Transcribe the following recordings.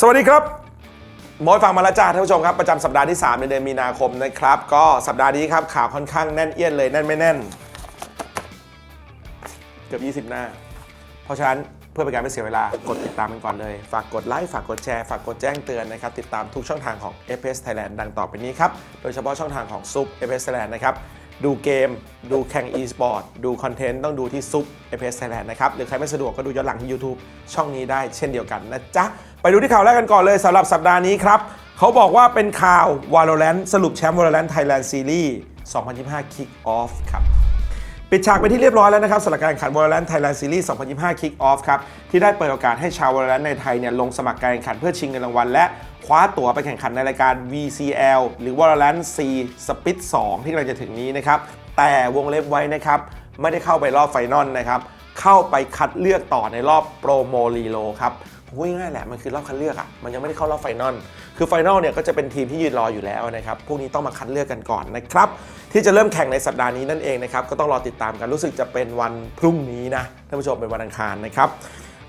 สวัสดีครับหมอยฟังมาแล้วจ้าท่านผู้ชมครับ ประจำสัปดาห์ที่ 3 ในเดือนมีนาคมนะครับ ก็สัปดาห์นี้ครับข่าวค่อนข้างแน่นเอียดเลยแน่นไม่แน่น เกือบ 20 หน้า เพราะฉะนั้นเพื่อเป็นการไม่เสียเวลากดติดตามกันก่อนเลย ฝากกดไลค์ฝากกดแชร์ฝากกดแจ้งเตือนนะครับ ติดตามทุกช่องทางของ FPS Thailand ดังต่อไปนี้ครับ โดยเฉพาะช่องทางของซุป FPS Thailand นะครับ ดูเกม ดูแข่ง e-sport ดูคอนเทนต์ ต้องดูที่ซุป FPS Thailand นะครับ หรือใครไม่สะดวกก็ดูย้อนหลังที่ YouTube ช่องนี้ได้เช่นเดียวกันนะจ๊ะ ไปดูที่ข่าวแรกกันก่อนเลยสำหรับสัปดาห์นี้ครับ เขาบอกว่าเป็นข่าว Valorant สรุปแชมป์ Valorant Thailand Series 2025 Kick Off ครับ ปิดฉากไปที่เรียบร้อยแล้วนะครับสำหรับการแข่งขัน Valorant Thailand Series 2025 Kick Off ครับ ที่ได้เปิดโอกาสให้ชาว Valorant ในไทยเนี่ยลงสมัครการแข่งขันเพื่อชิงเงินรางวัลและคว้าตั๋วไปแข่งขันในรายการ VCL หรือ Valorant C Split 2 ที่กำลังจะถึงนี้นะครับ แต่วงเล็บไว้นะครับ ไม่ได้เข้าไปรอบไฟนอลนะครับ เข้าไปคัดเลือกต่อในรอบโปรโมลีโลครับพูดง่ายๆแหละมันคือรอบคัดเลือกอะ่ะมันยังไม่ได้เข้ารอบไฟนอล คือไฟนอลเนี่ยก็จะเป็นทีมที่ยืนรออยู่แล้วนะครับ พวกนี้ต้องมาคัดเลือกกันก่อนนะครับ ที่จะเริ่มแข่งในสัปดาห์นี้นั่นเองนะครับ ก็ต้องรอติดตามกัน รู้สึกจะเป็นวันพรุ่งนี้นะ ท่านผู้ชมเป็นวันอังคารนะครับ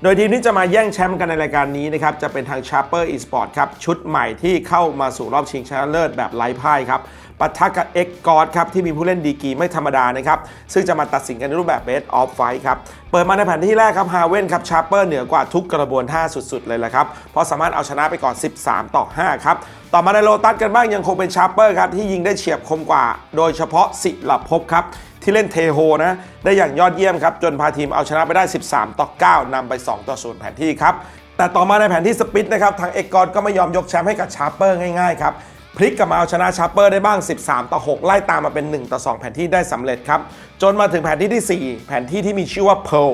โดยทีมที่จะมาแย่งแชมป์กันในรายการนี้นะครับ จะเป็นทาง Sharper Esport ครับ ชุดใหม่ที่เข้ามาสู่รอบชิงชนะเลิศแบบไร้พ่ายครับ ปะทะกับ X g o d ครับที่มีผู้เล่นดีกีไม่ธรรมดานะครับ ซึ่งจะมาตัดสินกันในรูปแบบ Best of Fight ครับ เปิดมาในแผนที่แรกครับฮาเวนครับชาร์เปอร์เหนือกว่าทุกกระบวนท่าสุดๆ เลยแหละครับ เพราะสามารถเอาชนะไปก่อน 13 ต่อ 5 ครับ ต่อมาในโลตัสกันบ้างยังคงเป็นชาร์เปอร์ครับที่ยิงได้เฉียบคมกว่า โดยเฉพาะสิลภพครับที่เล่นเทโฮนะ ได้อย่างยอดเยี่ยมครับ จนพาทีมเอาชนะไปได้ 13 ต่อ 9นำไป 2 ต่อ0แผนที่ครับแต่ต่อมาในแผนที่สปิดนะครับ ทางเอกกอนก็ไม่ยอมยกแชมป์ให้กับชาร์เปอร์ง่ายๆครับ พลิกกลับมาเอาชนะชาร์เปอร์ได้บ้าง 13 ต่อ 6 ไล่ตามมาเป็น 1 ต่อ 2 แผนที่ได้สำเร็จครับ จนมาถึงแผนที่ที่ 4 แผนที่ที่มีชื่อว่า Pearl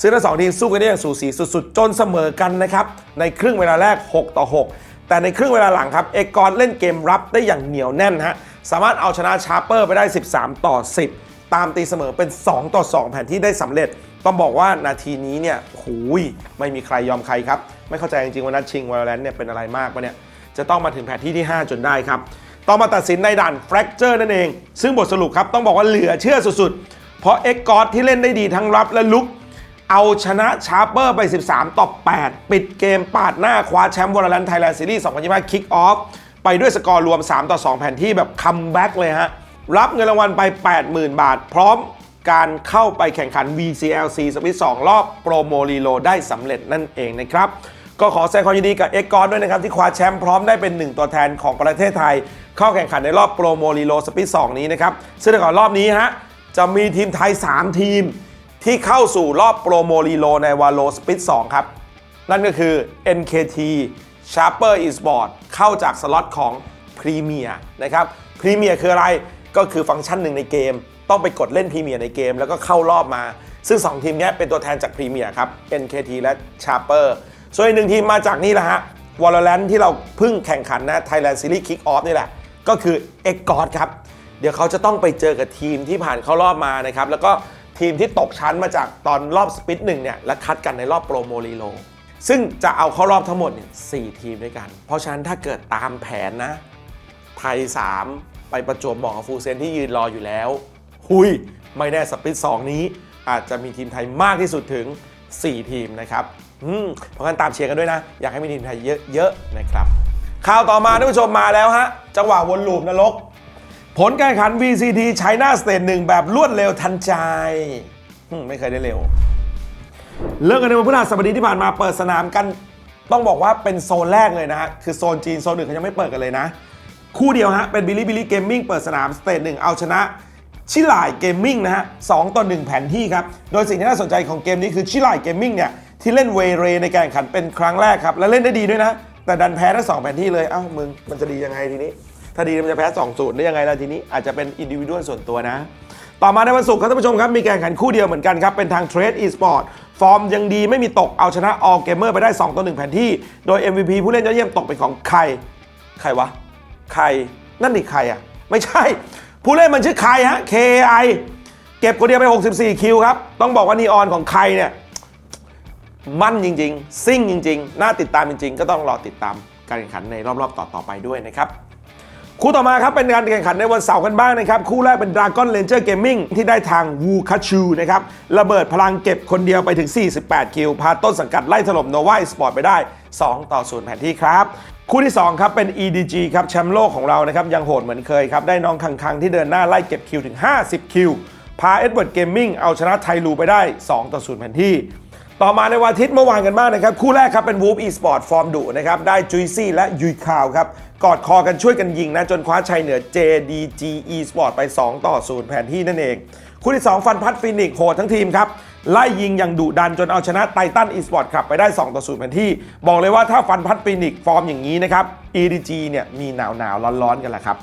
ซึ่งทั้งสองทีมสู้กันได้อย่างสูสีสุดๆ จนเสมอกันนะครับในครึ่งเวลาแรก 6 ต่อ 6 แต่ในครึ่งเวลาหลังครับเอกกอนเล่นเกมรับได้อย่างเหนียวแน่นฮะสามารถเอาชนะชาร์เปอร์ไปได้ 13 ต่อ 10 ตามตีเสมอเป็น 2 ต่อ 2 แผนที่ได้สำเร็จต้องบอกว่านาทีนี้เนี่ยหูยไม่มีใครยอมใครครับ ไม่เข้าใจจริงๆว่านัดชิงวอลเลนเนี่ยเป็นอะไรมากปะเนี่ย จะต้องมาถึงแผนที่ที่ 5 จนได้ครับ ต้องมาตัดสินในด่าน Fracture นั่นเอง ซึ่งบทสรุปครับต้องบอกว่าเหลือเชื่อสุดๆ เพราะเอ็กกอที่เล่นได้ดีทั้งรับและลุก เอาชนะชาร์เปอร์ไป 13 ต่อ 8 ปิดเกมปาดหน้าคว้าแชมป์วอลเลนไทยแลนด์ซีรีส์2025 Kick Off ไปด้วยสกอร์รวม 3 ต่อ 2 แผนที่แบบคัมแบ็กเลยฮะรับเงินรางวัลไป 80,000 บาท พร้อมการเข้าไปแข่งขัน VCLC สปิท2รอบโปรโมลีโลได้สำเร็จนั่นเองนะครับ ก็ขอแสดงความยินดีกับเอ็กกอนด้วยนะครับ ที่คว้าแชมป์พร้อมได้เป็นหนึ่งตัวแทนของประเทศไทย เข้าแข่งขันในรอบโปรโมลีโลสปิท2นี้นะครับซึ่งในก่อนรอบนี้ฮะจะมีทีมไทย 3 ทีม ที่เข้าสู่รอบโปรโมลีโลในวาโลสปิท2ครับ นั่นก็คือ NKT Sharper Esport เข้าจากสล็อตของ Premier นะครับ Premier คืออะไรก็คือฟังก์ชันหนึ่งในเกม ต้องไปกดเล่น Premier ในเกม แล้วก็เข้ารอบมา ซึ่ง 2 ทีมนี้เป็นตัวแทนจาก Premier ครับ NKT และ Sharper ส่วนอีกหนึ่งทีมมาจากนี่แหละฮะ Valorant ที่เราเพิ่งแข่งขันนะ Thailand Series Kick Off นี่แหละ ก็คือ e g g o d ครับ เดี๋ยวเขาจะต้องไปเจอกับทีมที่ผ่านเข้ารอบมานะครับ แล้วก็ทีมที่ตกชั้นมาจากตอนรอบสปิทหนึ่งเนี่ยและคัดกันในรอบโปรโมลีโล ซึ่งจะเอาเข้ารอบทั้งหมดเนี่ยสทีมด้วยกัน เพราะฉะนั้นถ้าเกิดตามแผนนะ ไทย 3 ไปประจวบเหมาะกับฟูเซนที่ยืนรออยู่แล้ว หุยไม่แน่สปิท2นี้ อาจจะมีทีมไทยมากที่สุดถึง 4 ทีมนะครับ อืมเพราะงั้นตามเชียร์กันด้วยนะ อยากให้มีทีมไทยเยอะๆนะครับข่าวต่อมาท่านผู้ชมมาแล้วฮะจังหวะวนลูปนรก ผลการแข่งขัน VCT ไชน่าสเตทหนึ่งแบบรวดเร็วทันใจไม่เคยได้เร็ว เริ่มกันในวันพฤหัสบดีที่ผ่านมาเปิดสนามกัน ต้องบอกว่าเป็นโซนแรกเลยนะฮะ คือโซนจีน โซนหนึ่งเขายังไม่เปิดกันเลยนะ คู่เดียวฮะ เป็นบิลิบิลิเกมมิ่งเปิดสนามสเตทหนึ่งเอาชนะชิลายเกมมิ่งนะฮะสองต่อหนึ่งแผนที่ครับ โดยสิ่งที่น่าสนใจของเกมนี้คือชิลายเกมมิ่งเนี่ย ที่เล่นเวเรในการแข่งขันเป็นครั้งแรกครับ และเล่นได้ดีด้วยนะ แต่ดันแพ้ทั้งสองแผนที่เลย เอ้ามึงมันจะดียังไงทีนี้ ถ้าดีมันจะแพ้2 0ได้ยังไงล่ะทีนี้อาจจะเป็นอินดิวิวดส่วนตัวนะ ต่อมาในวันศุกร์ครับท่านผู้ชมครับ มีการแข่งขันคู่เดียวเหมือนกันครับ เป็นทาง Trade Esport ฟอร์มยังดีไม่มีตกเอาชนะ All Gamer ไปได้ 2ต่อ1แผนที่ โดย MVP ผู้เล่นยอดเยี่ยมตกเป็นของใครใครวะใครนั่นนี่ใครอะ ไม่ใช่ ผู้เล่นมันชื่อใครฮะ KI เก็บคนเดียวไป 64 คิวครับ ต้องบอกว่านีออนของใครเนี่ย มั่นจริง ๆ ซิ่งจริง ๆ น่าติดตามจริง ๆ ก็ต้องรอติดตามการแข่งขันในรอบๆ ต่อๆไปด้วยนะครับคู่ต่อมาครับเป็นการแข่งขันในวันเสาร์กันบ้างนะครับ คู่แรกเป็น Dragon Ranger Gaming ที่ได้ทางวูคาชูนะครับ ระเบิดพลังเก็บคนเดียวไปถึง 48 คิว พาต้นสังกัดไล่ถล่มโนวาสปอร์ตไปได้ 2 ต่อ0แผนที่ครับ คู่ที่ 2 ครับเป็น EDG ครับแชมป์โลกของเรานะครับ ยังโหดเหมือนเคยครับ ได้น้องคังคังที่เดินหน้าไล่เก็บคิวถึง 50 คิว พาเอ็ดเวิร์ดเกมมิ่งเอาชนะไทลูไปได้ 2 ต่อ0แผนที่ ต่อมาในวันอาทิตย์เมื่อวานกันบ้างนะครับ คู่แรกครับเป็น Wolf Esport ฟอร์มดุนะครับ ได้จุยซี่และยุยคาวครับ กอดคอกันช่วยกันยิงนะ จนคว้าชัยเหนือ JDG Esport ไป 2 ต่อ0แผนที่นั่นเอง คู่ที่ 2 ฟันพัดฟินิกโหดทั้งทีมครับ ไล่ยิงอย่างดุดันจนเอาชนะไททันอีสปอร์ตครับไปได้ 2 ต่อ0แผนที่ บอกเลยว่าถ้าฟันพัดฟินิกฟอร์มอย่างนี้นะครับ EDG เนี่ยมีหนาวหนาวๆร้อนๆกันแหละครับ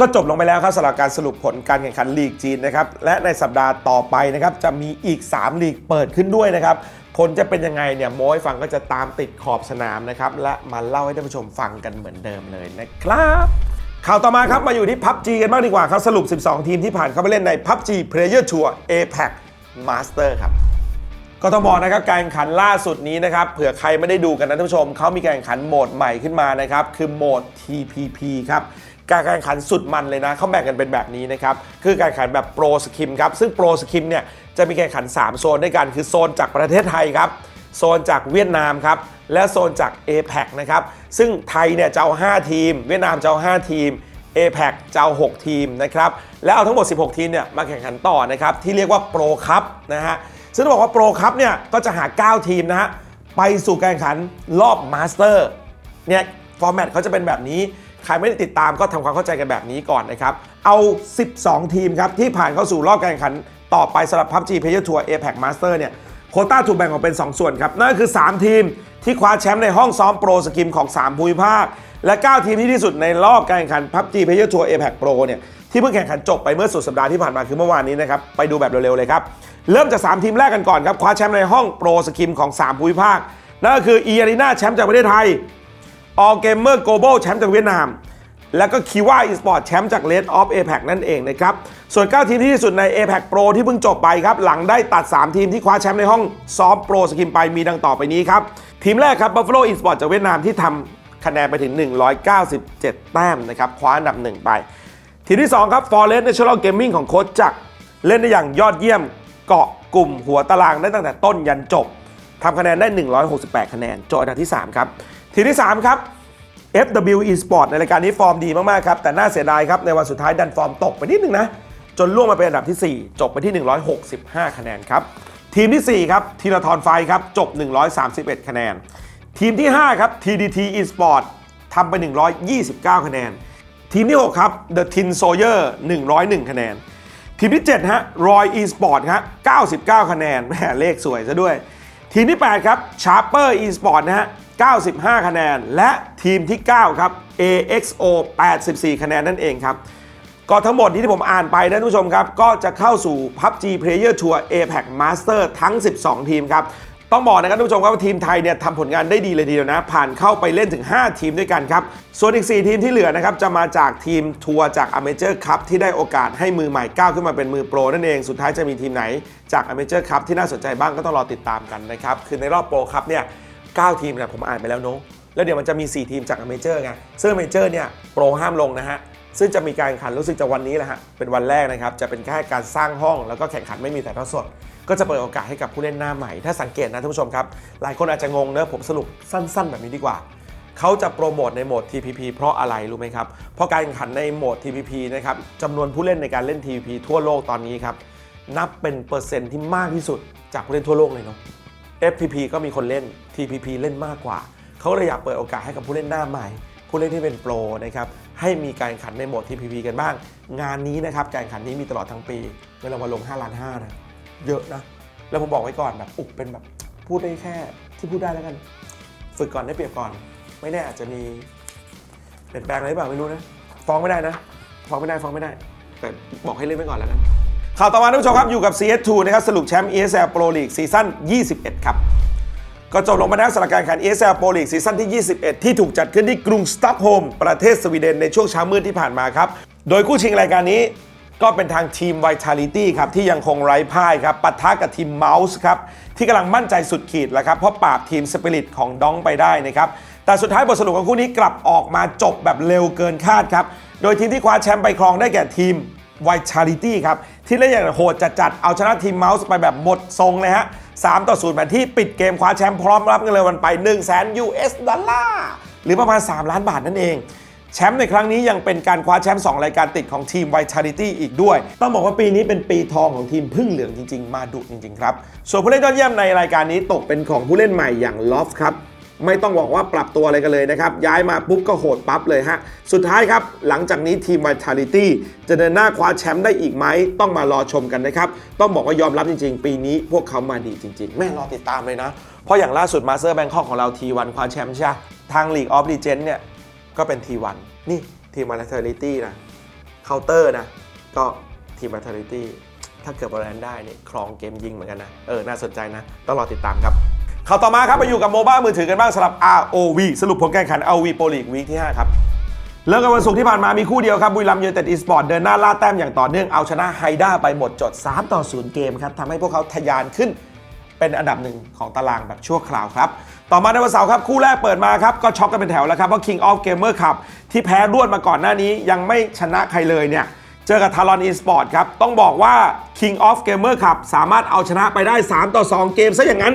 ก็จบลงไปแล้วครับสำหรับการสรุปผลการแข่งขันลีกจีนนะครับและในสัปดาห์ต่อไปนะครับจะมีอีก 3 ลีกเปิดขึ้นด้วยนะครับผลจะเป็นยังไงเนี่ยโม้ให้ฟังก็จะตามติดขอบสนามนะครับและมาเล่าให้ท่านผู้ชมฟังกันเหมือนเดิมเลยนะครับข่าวต่อมาครับมาอยู่ที่ PUBG กันบ้างดีกว่าครับสรุป 12 ทีมที่ผ่านเข้าไปเล่นใน PUBG Player Tour APAC Master ครับก็ต้องบอกนะครับการแข่งขันล่าสุดนี้นะครับเผื่อใครไม่ได้ดูกันนะท่านผู้ชมเขามีการแข่งขันโหมดใหม่ขึ้นมานะครับคือโหมด TPP ครับ การแข่งขันสุดมันเลยนะเขาแบ่งกันเป็นแบบนี้นะครับ คือการแข่งขันแบบโปรสคิมครับ ซึ่งโปรสคิมเนี่ยจะมีการแข่งขัน 3 โซนด้วยกันคือโซนจากประเทศไทยครับ โซนจากเวียดนามครับ และโซนจาก a p a c นะครับ ซึ่งไทยเนี่ยจะเอา 5 ทีม เวียดนามจะเอา 5 ทีม a p a c จะเอา 6 ทีมนะครับ แล้วเอาทั้งหมด 16 ทีมเนี่ยมาแข่งขันต่อนะครับที่เรียกว่าโปรคัพนะฮะ ซึ่งต้องบอกว่าโปรคัพเนี่ยก็จะหา 9 ทีมนะฮะไปสู่การแข่งขันรอบมาสเตอร์เนี่ยฟอร์แมตเขาจะเป็นแบบนี้ ใครไม่ได้ติดตามก็ทำความเข้าใจกันแบบนี้ก่อนนะครับ เอา 12 ทีมครับที่ผ่านเข้าสู่รอบการแข่งขันต่อไปสำหรับ PUBG Player Tour APAC Master เนี่ยโคต้าถูกแบ่งออกเป็น 2 ส่วนครับ นั่นก็คือ 3 ทีมที่คว้าแชมป์ในห้องซ้อมโปรสกิมของ 3 ภูมิภาค และ 9 ทีมที่ที่สุดในรอบการแข่งขัน PUBG Player Tour APAC Pro เนี่ยที่เพิ่งแข่งขันจบไปเมื่อสุดสัปดาห์ที่ผ่านมาคือเมื่อวานนี้นะครับไปดูแบบเร็วๆเลยครับเริ่มจาก 3 ทีมแรกกันก่อนครับคว้าแชมป์ในห้องโปรสกิมของ 3 ภูมิภาคนั่นก็คืออีอารีนาแชมป์จากประเทศไทย All Gamer Global แชมป์จากเวียดนาม แล้วก็คิว่าอีสปอร์ตแชมป์จาก Red of APAC นั่นเองนะครับ ส่วน 9 ทีมที่ที่สุดใน APAC Pro ที่เพิ่งจบไปครับ หลังได้ตัด 3 ทีมที่คว้าแชมป์ในห้องซ้อมโปรสกิมไปมีดังต่อไปนี้ครับ ทีมแรกครับ Buffalo Esport จากเวียดนามที่ทำคะแนนไปถึง 197 แต้มนะครับคว้าอันดับหนึ่งไป ทีมที่2ครับ Forest National Gaming ของโค้ชจักรเล่นได้อย่างยอดเยี่ยมเกาะกลุ่มหัวตารางได้ตั้งแต่ต้นยันจบทำคะแนนได้ 168 คะแนนจบอันดับที่ 3 ครับ ทีมที่ 3 ครับ FW Esport ในรายการนี้ฟอร์มดีมาก ๆ ครับ แต่น่าเสียดายครับ ในวันสุดท้ายดันฟอร์มตกไปนิดนึงนะ จนล่วงมาเป็นอันดับที่ 4 จบไปที่ 165 คะแนนครับ ทีมที่ 4 ครับทีละทรไฟครับ จบ 131 คะแนน ทีมที่ 5 ครับ TDT Esport ทำไป 129 คะแนน ทีมที่ 6 ครับ The Tin Sawyer 101 คะแนน ทีมที่ 7 ฮะ Roy Esport ฮะ 99 คะแนนแหมเลขสวยซะด้วย ทีมที่ 8 ครับ Sharper Esport นะฮะ 95 คะแนน และทีมที่ 9 ครับ AXO 84 คะแนนนั่นเองครับ ก็ทั้งหมดที่ผมอ่านไปนะท่านผู้ชมครับ ก็จะเข้าสู่ PUBG Player Tour APAC Master ทั้ง 12 ทีมครับ ต้องบอกนะครับท่านผู้ชมครับว่าทีมไทยเนี่ยทำผลงานได้ดีเลยทีเดียวนะ ผ่านเข้าไปเล่นถึง 5 ทีมด้วยกันครับ ส่วนอีก 4 ทีมที่เหลือนะครับ จะมาจากทีมทัวร์จากอเมเจอร์คัพที่ได้โอกาสให้มือใหม่ก้าวขึ้นมาเป็นมือโปรนั่นเองสุดท้ายจะมีทีมไหนจากอเมเจอร์คัพที่น่าสนใจบ้างก็ต้องรอติดตามกันนะครับคือในรอบโปรคัพเนี่ย 9 ทีมเนี่ยผมอ่านไปแล้วเนอะแล้วเดี๋ยวมันจะมี 4 ทีมจากอเมเจอร์ไงซึ่งอเมเจอร์เนี่ยโปรห้ามลงนะฮะซึ่งจะมีการแข่งขันรู้สึกจะวันนี้แหละฮะเป็นวันแรกนะครับจะเป็นแค่การสร้างห้องแล้วก็แข่งขันไม่มีแต่ทอดสด ก็จะเปิดโอกาสให้กับผู้เล่นหน้าใหม่ ถ้าสังเกตนะท่านผู้ชมครับ หลายคนอาจจะงงเนอะผมสรุปสั้น ๆ แบบนี้ดีกว่าเขาจะโปรโมทในโหมด TPP เพราะอะไรรู้ไหมครับเพราะการแข่งขันในโหมด TPP นะครับจำนวนผู้เล่นในการเล่น TPP ทั่วโลกตอนนี้ครับนับเป็นเปอร์เซ็นต์ที่มากที่สุดจากผู้เล่นทั่วโลกเลยเนาะ FPP ก็มีคนเล่น TPP เล่นมากกว่า เขาเลยอยากเปิดโอกาสให้กับผู้เล่นหน้าใหม่ ผู้เล่นที่เป็นโปรนะครับให้มีการแข่งขันในโหมด TPP กันบ้าง งานนี้นะครับการแข่งขันนี้มีตลอดทั้งปีเงินรางวัลลง5ล้าน5นะเยอะนะแล้วผมบอกไว้ก่อนแบบอุบเป็นแบบพูดได้แค่ที่พูดได้แล้วกัน ฝึกก่อนได้เปรียบก่อน ไม่แน่อาจจะมีเปลี่ยนแปลงอะไรหรือเปล่าไม่รู้นะฟ้องไม่ได้นะฟ้องไม่ได้ฟ้องไม่ได้ แต่บอกให้เล่นไว้ก่อนแล้วกัน ข่าวต่อมาท่านผู้ชมครับอยู่กับ CS2 นะครับสรุปแชมป์ ESL Pro League ซีซั่น 21 ครับก็จบลงไปแล้วสำหรับการแข่ง ESL Pro League ซีซั่นที่ 21 ที่ถูกจัดขึ้นที่กรุงสต็อกโฮล์มประเทศสวีเดนในช่วงเช้ามืดที่ผ่านมาครับ โดยคู่ชิงรายการนี้ก็เป็นทางทีม Vitality ครับ ที่ยังคงไร้พ่ายครับปะทะกับทีม Mouse ครับที่กำลังมั่นใจสุดขีดแล้วครับ เพราะปราบทีม Spirit ของดองไปได้นะครับ แต่สุดท้ายบทสรุปของคู่นี้กลับออกมาจบแบบเร็วเกินคาดครับ โดยทีมที่คว้าแชมป์ไปครองได้แก่ทีม White Charity ครับ ที่เล่นอย่างโหดจัดๆเอาชนะทีมเมาส์ไปแบบหมดทรงเลยฮะ3ต่อ0แบบที่ปิดเกมคว้าแชมป์พร้อมรับเงินรางวัลไป 1 0 0 0 0แสน US ดอลลาร์หรือประมาณ 3 ล้านบาทนั่นเองแชมป์ในครั้งนี้ยังเป็นการคว้าแชมป์2รายการติดของทีม White Charity อีกด้วย ต้องบอกว่าปีนี้เป็นปีทองของทีมพึ่งเหลืองจริง ๆ มาดุจริง ๆ ครับ ส่วนผู้เล่นยอดเยี่ยมในรายการนี้ตกเป็นของผู้เล่นใหม่อย่างลอฟครับ ไม่ต้องบอกว่าปรับตัวอะไรกันเลยนะครับ ย้ายมาปุ๊บก็โหดปั๊บเลยฮะ สุดท้ายครับ หลังจากนี้ทีม Vitality จะเดินหน้าคว้าแชมป์ได้อีกไหม ต้องมารอชมกันนะครับ ต้องบอกว่ายอมรับจริง ๆ ปีนี้พวกเขามาดีจริง ๆ แม่รอติดตามเลยนะ เพราะอย่างล่าสุดมาเซอร์แบงคอกของเราทีวันคว้าแชมป์ใช่ทาง League of Legends เนี่ยก็เป็นทีวันนี่ทีม Vitality นะเคาน์เตอร์นะก็ทีม Vitality ถ้าเกิดบอลแลนได้เนี่ยครองเกมยิงเหมือนกันนะเออน่าสนใจนะต้องรอติดตามครับ ข่าวต่อมาครับไปอยู่กับโมบ้ามือถือกันบ้างสำหรับ ROV สรุปผลการแข่งขัน ROV Pro League วีคที่ 5 ครับ เริ่มกันวันศุกร์ที่ผ่านมามีคู่เดียวครับ บุรีรัมย์ยูไนเต็ดอีสปอร์ตเดินหน้าล่าแต้มอย่างต่อเนื่องเอาชนะไฮด้าไปหมดจด 3 ต่อ 0 เกมครับทำให้พวกเขาทะยานขึ้นเป็นอันดับหนึ่งของตารางแบบชั่วคราวครับ ต่อมาในวันเสาร์ครับ คู่แรกเปิดมาครับ ก็ช็อกกันเป็นแถวแล้วครับ เพราะ King of Gamer Cup ที่แพ้รวดมาก่อนหน้านี้ยังไม่ชนะใครเลยเนี่ย เจอกับทารอนอีสปอร์ตครับ ต้องบอกว่า King of Gamer Cup สามารถเอาชนะไปได้ 3 ต่อ 2 เกมซะอย่างนั้น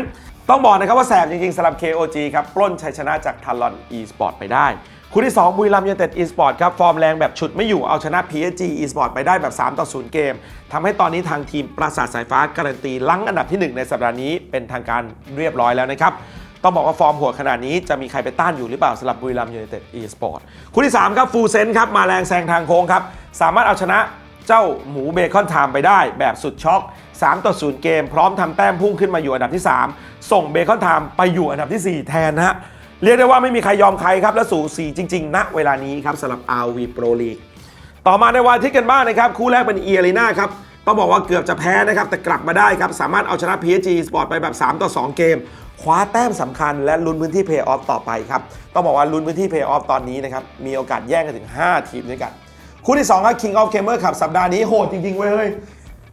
ต้องบอกนะครับว่าแสบจริงๆสำหรับ KOG ครับปล้นชัยชนะจากทารอนอีสปอร์ตไปได้ คู่ที่ 2 บุรีรัมย์ยูไนเต็ดอีสปอร์ตครับ ฟอร์มแรงแบบฉุดไม่อยู่เอาชนะ PSG Esport ไปได้แบบ 3 ต่อ 0 เกมทำให้ตอนนี้ทางทีมปราสาทสายฟ้าการันตีลังอันดับที่ 1 ในสัปดาห์นี้เป็นทางการเรียบร้อยแล้วนะครับต้องบอกว่าฟอร์มหัวขนาดนี้จะมีใครไปต้านอยู่หรือเปล่าสำหรับบุรีรัมย์ยูไนเต็ดอีสปอร์ตคู่ที่ 3 ครับฟูเซนครับ มาแรงแซงทางโค้งครับ สามารถเอาชนะ เจ้าหมูเบคอนไทม์ไปได้แบบสุดช็อก3ต่อ0เกม พร้อมทำแต้มพุ่งขึ้นมาอยู่อันดับที่ 3 ส่งเบคอนไทม์ไปอยู่อันดับทีสี่4 แทนนะฮะเรียกได้ว่าไม่มีใครยอมใครครับ และสูสีจริง ๆ ณ เวลานี้ครับสำหรับ RV Pro League ต่อมาในวันอาที่กันบ้างนะครับ คู่แรกเป็นเอียรีนาครับ ต้องบอกว่าเกือบจะแพ้นะครับ แต่กลับมาได้ครับ สามารถเอาชนะ PSG Sport ไปแบบ 3 ต่อ 2 เกม คว้าแต้มสำคัญและลุ้นพื้นที่เพย์ออฟต่อไปครับ ต้องบอกว่าลุ้นพื้นที่เพย์ออฟตอนนี้นะครับ มีโอกาสแย่งกันถึง 5 ทีมด้วยกัน คู่ที่ 2 ครับ King of Gamer ครับสัปดาห์นี้โหดจริงๆเว้ยเฮ้ย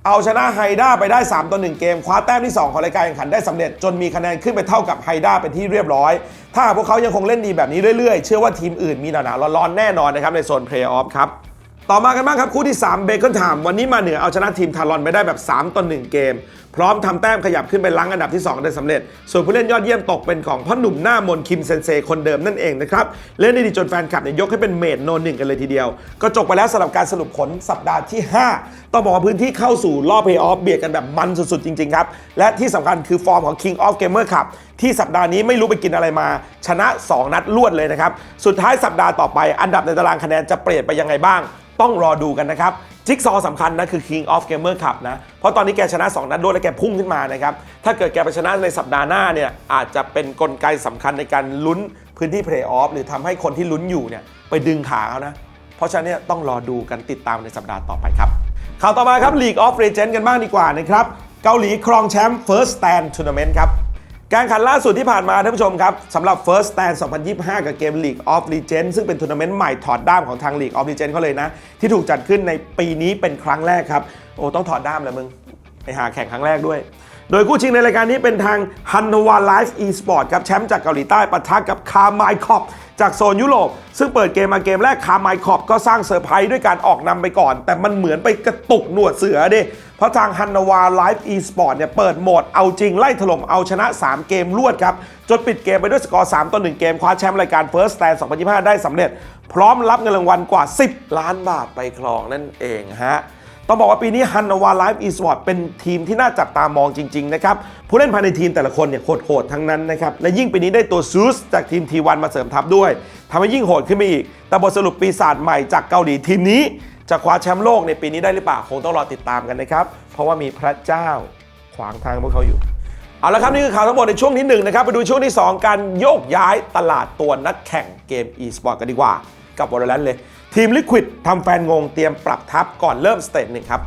เอาชนะไฮด้าไปได้ 3 ต่อ 1 เกม คว้าแต้มที่ 2 ของรายการแข่งขันได้สำเร็จ จนมีคะแนนขึ้นไปเท่ากับไฮด้าเป็นที่เรียบร้อย ถ้าพวกเขายังคงเล่นดีแบบนี้เรื่อยๆ เชื่อว่าทีมอื่นมีหนาๆร้อนๆแน่นอนนะครับในโซนเพลย์ออฟครับต่อมากันบ้างครับ คู่ที่3เบ c อน t ามวันนี้มาเหนือเอาชนะทีมทารอนไปได้แบบ 3 ต่อ 1 เกมพร้อมทำแต้มขยับขึ้นไปลังอันดับที่ 2 ได้สำเร็จ ส่วนผู้เล่นยอดเยี่ยมตกเป็นของพ่อหนุ่มหน้ามนคิมเซนเซคนเดิมนั่นเองนะครับ เล่นได้ดีจนแฟนคลับเนี่ยยกให้เป็นเมดโนนหนึ่งกันเลยทีเดียว ก็จบไปแล้วสำหรับการสรุปผลสัปดาห์ที่ 5 ต้องบอกว่าพื้นที่เข้าสู่รอบเพย์ออฟเบียดกันแบบมันสุดๆ จริงๆครับ และที่สำคัญคือฟอร์มของ King of Gamer Cup ที่สัปดาห์นี้ไม่รู้ไปกินอะไรมา ชนะ 2 นัดรวดเลยนะครับสุดท้ายสัปดาห์ต่อไป อันดับในตารางคะแนนจะเปลี่ยนไปยังไงบ้าง ต้องรอดูกันนะครับ จิ๊กซอสำคัญนะคือ King of Gamer Cup นะ เพราะตอนนี้แกชนะ 2 นัดรวดแล้วแกพุ่งขึ้นมานะครับ ถ้าเกิดแกไปชนะในสัปดาห์หน้าเนี่ยอาจจะเป็นกลไกสำคัญในการลุ้นพื้นที่เพลย์ออฟหรือทำให้คนที่ลุ้นอยู่เนี่ยไปดึงขาเขานะ เพราะฉะนั้นเนี่ยต้องรอดูกันติดตามในสัปดาห์ต่อไปครับข่าวต่อมาครับ League of Legends กันบ้างดีกว่านะครับเกาหลีครองแชมป์ First Stand Tournament ครับ การขันล่าสุดที่ผ่านมาท่านผู้ชมครับสำหรับ First Stand 2025 กับเกม League of Legends ซึ่งเป็นทัวร์นาเมนต์ใหม่ถอดด้ามของทาง League of Legends เขาเลยนะ ที่ถูกจัดขึ้นในปีนี้เป็นครั้งแรกครับ โอ้ ต้องถอดด้ามเลยมึง ไปหาแข่งครั้งแรกด้วย โดยคู่ชิงในรายการนี้เป็นทางฮันนวาไลฟ์อีสปอร์ตครับแชมป์จากเกาหลีใต้ปะทะกับคาร์ไมคอปจากโซนยุโรปซึ่งเปิดเกมมาเกมแรกคาร์ไมคอปก็สร้างเซอร์ไพรส์ด้วยการออกนำไปก่อน แต่มันเหมือนไปกระตุกหนวดเสือดิ เพราะทางฮันนวาไลฟ์อีสปอร์ตเนี่ยเปิดโหมดเอาจริงไล่ถล่มเอาชนะ 3 เกมรวดครับ จนปิดเกมไปด้วยสกอร์ 3 ต่อ 1 เกม คว้าแชมป์รายการ First Stand 2025 ได้สำเร็จ พร้อมรับเงินรางวัลกว่า 10 ล้านบาทไปครองนั่นเองฮะต้องบอกว่าปีนี้ฮันนาวาไลฟ์อีสปอร์ตเป็นทีมที่น่าจับตามองจริง ๆ นะครับ ผู้เล่นภายในทีมแต่ละคนเนี่ยโหดๆทั้งนั้นนะครับ และยิ่งปีนี้ได้ตัวซูสจากทีมทีวันมาเสริมทัพด้วยทำให้ยิ่งโหดขึ้นไปอีก แต่บทสรุปปีศาจใหม่จากเกาหลีทีมนี้ จะคว้าแชมป์โลกในปีนี้ได้หรือเปล่าคงต้องรอติดตามกันนะครับ เพราะว่ามีพระเจ้าขวางทางพวกเขาอยู่เอาละครับ นี่คือข่าวทั้งหมดในช่วงที่1นะครับไปดูช่วงที่ 2 การโยกย้ายตลาดตัวนักแข่งเกม e-sport กันดีกว่า กับ Valorant เลย ทีม Liquid ทำแฟนงงเตรียมปรับทัพก่อนเริ่มสเตจหนึ่งครับ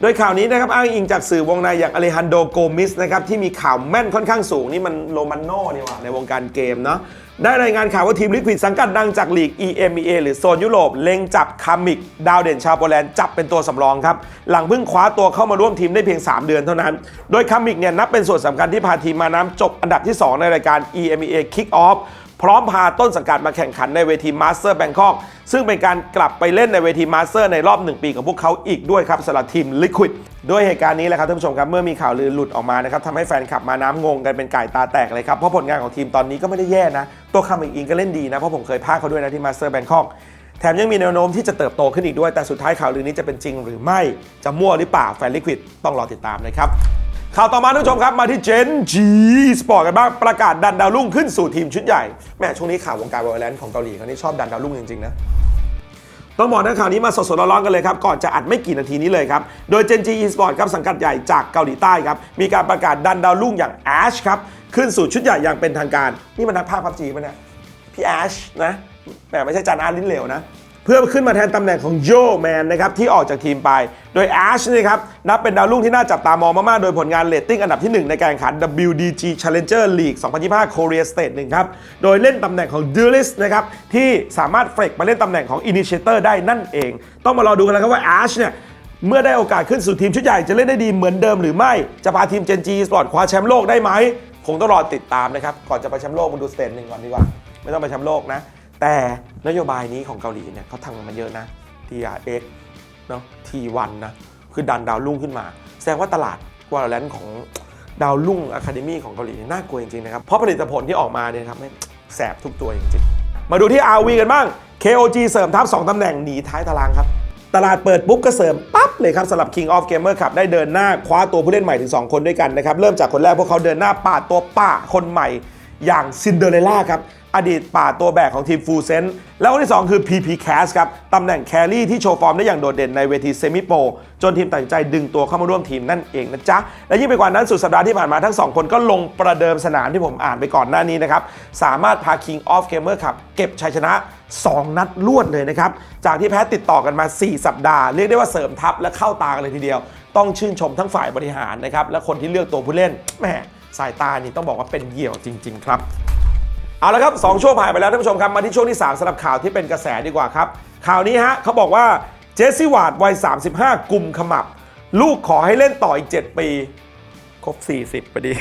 โดยข่าวนี้นะครับอ้างอิงจากสื่อวงในอย่างอเลฮันโดโกมิสนะครับที่มีข่าวแม่นค่อนข้างสูง นี่มันโรมันโน่นี่ว่าในวงการเกมเนาะ ได้รายงานข่าวว่าทีมลิควิดสังกัดดังจากลีก EMEA หรือโซนยุโรป เล็งจับคามิก ดาวเด่นชาวโปแลนด์จับเป็นตัวสำรองครับ หลังเพิ่งคว้าตัวเข้ามาร่วมทีมได้เพียง 3 เดือนเท่านั้น โดยคามิกเนี่ยนับเป็นส่วนสำคัญที่พาทีมมาน้ำจบอันดับที่ 2 ในรายการ EMEA Kick Off พร้อมพาต้นสังกัดมาแข่งขันในเวทีมาสเตอร์แบงคอกซึ่งเป็นการกลับไปเล่นในเวทีมาสเตอร์ในรอบ 1 ปีของพวกเขาอีกด้วยครับสำหรับทีมลิควิดด้วยเหตุการณ์นี้แหละครับท่านผู้ชมครับเมื่อมีข่าวลือหลุดออกมานะครับทำให้แฟนคลับมาน้ำงงกันเป็นไก่ตาแตกเลยครับเพราะผลงานของทีมตอนนี้ก็ไม่ได้แย่นะ ตัวคำอิงก็เล่นดีนะเพราะผมเคยพากเขาด้วยนะที่มาสเตอร์แบงคอกแถมยังมีแนวโน้มที่จะเติบโตขึ้นอีกด้วย แต่สุดท้ายข่าวลือนี้จะเป็นจริงหรือไม่ จะมั่วหรือเปล่าแฟนลิควิดต้องรอติดตามนะครับ ข่าวต่อมาท่านผู้ชมครับ มาที่เจนจีสปอร์ตกันบ้าง ประกาศดันดาวรุ่งขึ้นสู่ทีมชุดใหญ่แม่ช่วงนี้ข่าววงการวอลเลนของเกาหลีเขานี่ชอบดันดาวรุ่งจริง ๆ นะต้องบอกนะข่าวนี้มาสดๆร้อนๆกันเลยครับ ก่อนจะอัดไม่กี่นาทีนี้เลยครับ โดย Gen G Esport ครับสังกัดใหญ่จากเกาหลีใต้ครับ มีการประกาศดันดาวรุ่งอย่าง Ash ครับ ขึ้นสู่ชุดใหญ่อย่างเป็นทางการ นี่มันนักภาคพับจีปะเนี่ยพี่ Ash นะแหมไม่ใช่จานอาร์ลิ้นเหลวนะ พื่อขึ้นมาแทนตำแหน่งของโยแมนนะครับที่ออกจากทีมไป โดย Ash นี่ครับนับเป็นดาวรุ่งที่น่าจับตามองมากๆ โดยผลงานเรตติ้งอันดับที่ 1 ในการแข่งขัน WDG Challenger League 2025 Korea State 1ครับ โดยเล่นตำแหน่งของ Duelist นะครับที่สามารถเฟกมาเล่นตำแหน่งของ Initiator ได้นั่นเอง ต้องมารอดูกันแล้วครับว่า Ash เนี่ยเมื่อได้โอกาสขึ้นสู่ทีมชุดใหญ่จะเล่นได้ดีเหมือนเดิมหรือไม่ จะพาทีม Gen G Sport คว้าแชมป์โลกได้ไหมคงต้องรอติดตามนะครับก่อนจะไปแชมป์โลกมาดูสเตจหนึ่งก่อนดีกว่า ไม่ต้องไปแชมป์โลกนะ แต่นโยบายนี้ของเกาหลีเนี่ยเขาทำมาเยอะนะ TRX เนาะ T1 นะ คือดันดาวรุ่งขึ้นมา แสดงว่าตลาดวอลเลนของดาวรุ่งอะคาเดมี่ของเกาหลีน่ากลัวจริงๆนะครับ เพราะผลิตผลที่ออกมาเนี่ยครับแสบทุกตัวจริงๆ มาดูที่ RV กันบ้าง KOG เสริมทัพ 2 ตำแหน่งหนีท้ายตารางครับ ตลาดเปิดปุ๊บก็เสริมปั๊บเลยครับสำหรับ King of Gamer ครับได้เดินหน้าคว้าตัวผู้เล่นใหม่ถึง 2 คนด้วยกันนะครับ เริ่มจากคนแรกพวกเขาเดินหน้าปาดตัวป้าคนใหม่ อย่างซินเดอเรล่าครับอดีตป่าตัวแบกของทีมฟูเซนแล้วคนที่ 2 คือ PP Cash ครับตำแหน่งแครี่ที่โชว์ฟอร์มได้อย่างโดดเด่นในเวทีเซมิโปรจนทีมตัดใจดึงตัวเข้ามาร่วมทีมนั่นเองนะจ๊ะ และยิ่งไปกว่านั้นสุดสัปดาห์ที่ผ่านมาทั้ง 2 คนก็ลงประเดิมสนามที่ผมอ่านไปก่อนหน้านี้นะครับ สามารถพา King of Gamer ครับเก็บชัยชนะ 2 นัดรวดเลยนะครับ จากที่แพ้ติดต่อกันมา 4 สัปดาห์เรียกได้ว่าเสริมทัพและเข้าตากันเลยทีเดียว ต้องชื่นชมทั้งฝ่ายบริหารนะครับและคนที่เลือกตัวผู้เล่นแหม สายตานี่ต้องบอกว่าเป็นเหยี่ยวจริง ๆ ครับเอาละครับสองช่วงผ่านไปแล้วท่านผู้ชมครับมาที่ช่วงที่ 3สำหรับข่าวที่เป็นกระแสดีกว่าครับ ข่าวนี้ฮะเขาบอกว่าเจสซี่วาร์ดวัย 35 กลุ่มขมับ ลูกขอให้เล่นต่ออีก 7 ปี ครบ 40พอดี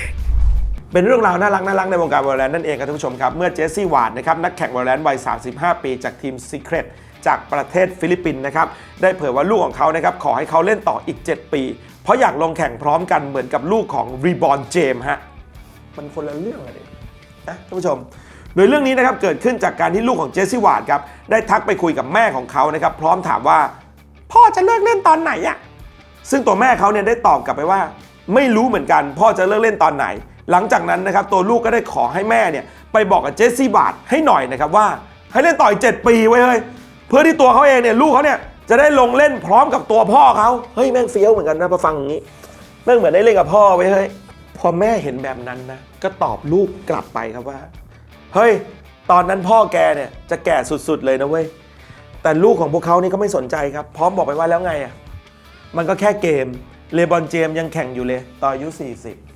เป็นเรื่องราวน่ารักน่ารักในวงการวอลเลนนั่นเองครับท่านผู้ชมครับ เมื่อเจสซี่วาร์ดนะครับนักแข่งวอลเลนวัย 35 ปีจากทีม Secret จากประเทศฟิลิปปินส์นะครับได้เผยว่าลูกของเขานะครับขอให้เขาเล่นต่ออีก 7 ปี เพราะอยากลงแข่งพร้อมกันเหมือนกับลูกของรีบอนเจมฮะมันคนละเรื่องเลยนะท่านผู้ชมโดยเรื่องนี้นะครับเกิดขึ้นจากการที่ลูกของเจสซี่วาร์ดครับได้ทักไปคุยกับแม่ของเขานะครับพร้อมถามว่า พ่อจะเลิกเล่นตอนไหนอะซึ่งตัวแม่เขาเนี่ยได้ตอบกลับไปว่า ไม่รู้เหมือนกัน พ่อจะเลิกเล่นตอนไหน หลังจากนั้นนะครับตัวลูกก็ได้ขอให้แม่เนี่ยไปบอกกับเจสซี่วาร์ดให้หน่อยนะครับว่า ให้เล่นต่ออีก7ปีไว้เฮ้ย เพื่อที่ตัวเขาเองเนี่ยลูกเขาเนี่ยจะได้ลงเล่นพร้อมกับตัวพ่อเขาเฮ้ยแม่งเฟี้ยวเหมือนกันนะพอฟังอย่างนี้แม่งเหมือนได้เล่นกับพ่อไว้เฮ้ยพอแม่เห็นแบบนั้นนะก็ตอบลูกกลับไปครับว่า เฮ้ย ตอนนั้นพ่อแกเนี่ยจะแก่สุดๆเลยนะเว้ยแต่ลูกของพวกเขานี่ก็ไม่สนใจครับ พร้อมบอกไปว่าแล้วไงอะมันก็แค่เกมเลบอนเจมยังแข่งอยู่เลยต่ออายุ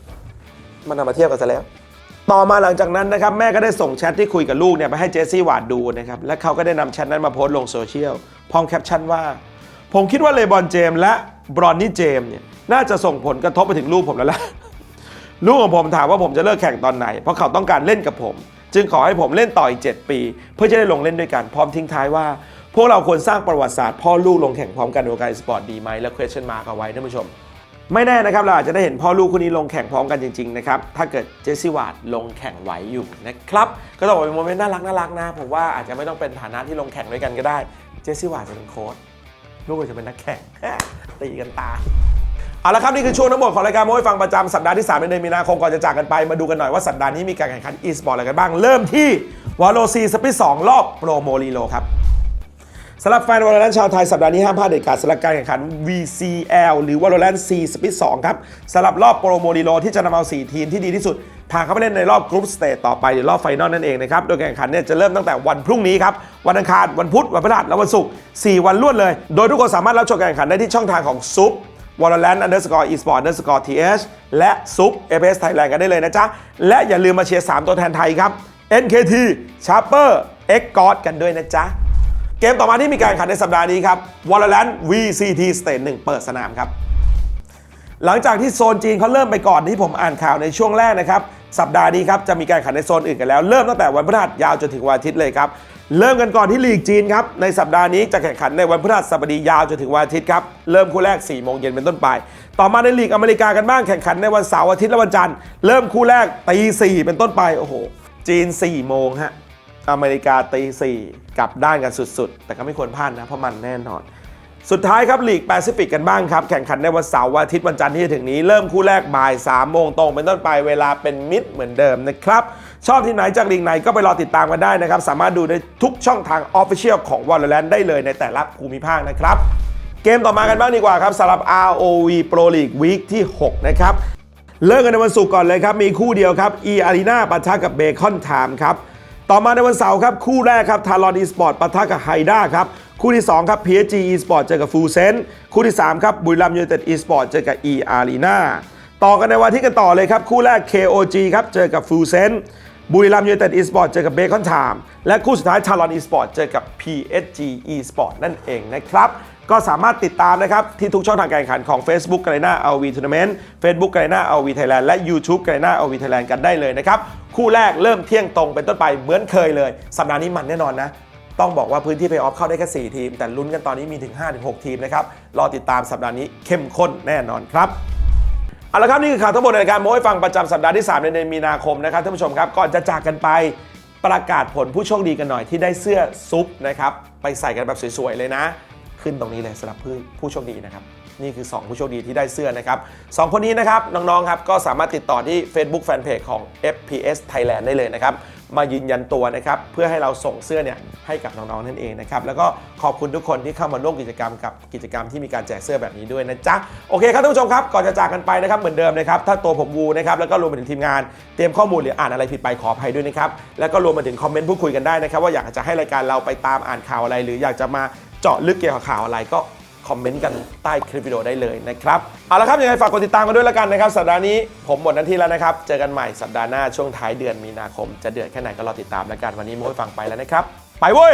40 มันนำมาเทียบกันซะแล้ว ต่อมาหลังจากนั้นนะครับแม่ก็ได้ส่งแชทที่คุยกับลูกเนี่ยไปให้เจสซี่วาดดูนะครับและเขาก็ได้นำแชทนั้นมาโพสต์ลงโซเชียลพร้อมแคปชั่นว่า ผมคิดว่าเลบอนเจมและบรอนนี่เจมเนี่ยน่าจะส่งผลกระทบไปถึงลูกผมแล้วล่ะลูกของผมถามว่าผมจะเลิกแข่งตอนไหน เพราะเขาต้องการเล่นกับผม จึงขอให้ผมเล่นต่ออีก 7 ปี เพื่อจะได้ลงเล่นด้วยกันพร้อมทิ้งท้ายว่า พวกเราควรสร้างประวัติศาสตร์พ่อลูกลงแข่งพร้อมกันในวงการสปอร์ตดีไหมและ question mark เอาไว้ท่านผู้ชม ไม่แน่นะครับ เราอาจจะได้เห็นพ่อลูกคู่นี้ลงแข่งพร้อมกันจริงๆนะครับ ถ้าเกิดเจสซี่วาดลงแข่งไหวอยู่นะครับ ก็ต้องบอกเป็นโมเมนต์น่ารักน่ารักนะ ผมว่าอาจจะไม่ต้องเป็นฐานะที่ลงแข่งด้วยกันก็ได้ เจสซี่วาดจะเป็นโค้ชลูกจะเป็นนักแข่งตีกันตายเอาละครับ นี่คือช่วงทั้งหมดของรายการโม้ให้ฟังประจำสัปดาห์ที่ 3 ในเดือนมีนาคมก่อนจะจากกันไปมาดูกันหน่อยว่าสัปดาห์นี้มีการแข่งขัน e-sport อะไรกันบ้าง เริ่มที่วอลโลซีสปิด2รอบโปรโมลีโลครับ สำหรับแฟนวอลเลนชาวไทย สัปดาห์นี้ห้ามพลาดเด็ดขาดสำหรับการแข่งขัน VCL หรือ Valorant C Split 2ครับสำหรับรอบโปรโมดิโลที่จะนำเอา 4 ทีมที่ดีที่สุดผ่านเข้าไปเล่นในรอบกรุ๊ปสเตจต่อไปหรือรอบไฟนอลนั่นเองนะครับ โดยการแข่งขันเนี่ยจะเริ่มตั้งแต่วันพรุ่งนี้ครับ วันอังคาร วันพุธ วันพฤหัสและวันศุกร์ 4 วันรวดเลย โดยทุกคนสามารถรับชมการแข่งขันได้ที่ช่องทางของซุป Valorant underscore esport underscore th และซุป APS Thailand กันได้เลยนะจ๊ะและอย่าลืมมาเชียร์3ตัวแทนไทยครับ NKT Sharper X g o d กันด้วยนะจ๊ะ เกมต่อมาที่มีการแข่งขันในสัปดาห์นี้ครับ Valorant VCT Stage 1 เปิดสนามครับ หลังจากที่โซนจีนเขาเริ่มไปก่อนที่ผมอ่านข่าวในช่วงแรกนะครับ สัปดาห์นี้ครับจะมีการแข่งขันในโซนอื่นกันแล้ว เริ่มตั้งแต่วันพฤหัสยาวจนถึงวันอาทิตย์เลยครับ เริ่มกันก่อนที่ลีกจีนครับในสัปดาห์นี้จะแข่งขันในวันพฤหัสบดียาวจนถึงวันอาทิตย์ครับเริ่มคู่แรก4โมงเย็นเป็นต้นไป ต่อมาในลีกอเมริกากันบ้างแข่งขันในวันเสาร์อาทิตย์และวันจันทร์เริ่มคู่แรกตีสี่เป็นต้นไปโอ้โหจีน4โมงฮะ อเมริกาตีสี่กลับด้านกันสุดๆ แต่ก็ไม่ควรพลาดนะ เพราะมันแน่นอน สุดท้ายครับลีกแปซิฟิกกันบ้างครับ แข่งขันในวันเสาร์วันอาทิตย์วันจันทร์ที่จะถึงนี้ เริ่มคู่แรกบ่าย3โมงตรงเป็นต้นไปเวลาเป็นมิตรเหมือนเดิมนะครับ ชอบที่ไหนจากลีกไหนก็ไปรอติดตามกันได้นะครับ สามารถดูได้ทุกช่องทาง Official ของ Valorant ได้เลยในแต่ละภูมิภาคนะครับเกมต่อมากันบ้างดีกว่าครับสำหรับ ROV Pro League Week ที่ 6 นะครับ เริ่มกันในวันศุกร์ก่อนเลยครับ มีคู่เดียวครับ E Arena ปะทะกับ Bacon Time ครับ ต่อมาในวันเสาร์ครับ คู่แรกครับ Talon Esport ปะทะกับไฮด้าครับ คู่ที่ 2 ครับ PSG Esport เจอกับ Full Sense คู่ที่ 3 ครับบุรีรัมย์ยูไนเต็ด Esport เจอกับ E Arena ต่อกันในวันที่กันต่อเลยครับ คู่แรก KOG ครับเจอกับ Full Sense บุรีรัมย์ยูไนเต็ด Esport เจอกับ Bacon Time และคู่สุดท้าย Talon Esport เจอกับ PSG Esport นั่นเองนะครับ ก็สามารถติดตามนะครับที่ทุกช่องทางการแข่งขันของ Facebook ก a ร e n a LV Tournament Facebook ก a ร e n a LV Thailand และ YouTube ก a ร e n a LV Thailand กันได้เลยนะครับ คู่แรกเริ่มเที่ยงตรงเป็นต้นไปเหมือนเคยเลย สัปดาห์นี้มันแน่นอนนะ ต้องบอกว่าพื้นที่เพย์ออฟเข้าได้แค่ 4 ทีม แต่ลุ้นกันตอนนี้มีถึง 5-6 ทีมนะครับรอติดตามสัปดาห์นี้เข้มข้นแน่นอนครับเอาละครับนี่คือข่าวทั้งหมดในรายการโม้ให้ฟังประจำสัปดาห์ที่ 3 ในเดือนมีนาคมนะครับท่านผู้ชมครับก่อนจะจากกันไปประกาศผลผู้โชคดีกันหน่อยที่ได้เสื้อซุปนะครับไปใส่กันแบบสวยๆเลยนะ ขึ้นตรงนี้เลยสำหรับผู้ผู้โชคดีนะครับ นี่คือ 2 ผู้โชคดีที่ได้เสื้อนะครับสองคนนี้นะครับน้องๆครับก็สามารถติดต่อที่ Facebook Fanpage ของ FPS Thailand ได้เลยนะครับมายืนยันตัวนะครับเพื่อให้เราส่งเสื้อเนี่ยให้กับน้องๆนั่นเองนะครับแล้วก็ขอบคุณทุกคนที่เข้ามาร่วมกิจกรรมกับกิจกรรมที่มีการแจกเสื้อแบบนี้ด้วยนะจ๊ะโอเคครับท่านผู้ชมครับก่อนจะจากกันไปนะครับเหมือนเดิมนะครับถ้าตัวผมวูนะครับแล้วก็รวมไปถึงทีมงานเตรียมข้อมูลหรืออ่านอะไรผิดไปขออภัยด้วยนะครับแล้วก็รวมมาถึงคอมเมนต์พูดคุยกันได้นะครับว่าอยากจะให้รายการเราไปตามอ่านข่าวอะไร หรืออยากจะมา เจาะลึกเกี่ยวกับข่าวอะไรก็คอมเมนต์กันใต้คลิปวิดีโอได้เลยนะครับ เอาละครับ ยังไงฝากกดติดตามกันด้วยแล้วกันนะครับ สัปดาห์นี้ผมหมดหน้าที่แล้วนะครับ เจอกันใหม่สัปดาห์หน้าช่วงท้ายเดือนมีนาคม จะเดือดแค่ไหนก็รอติดตามแล้วกันวันนี้มุ้ยฟังไปแล้วนะครับ ไปเว้ย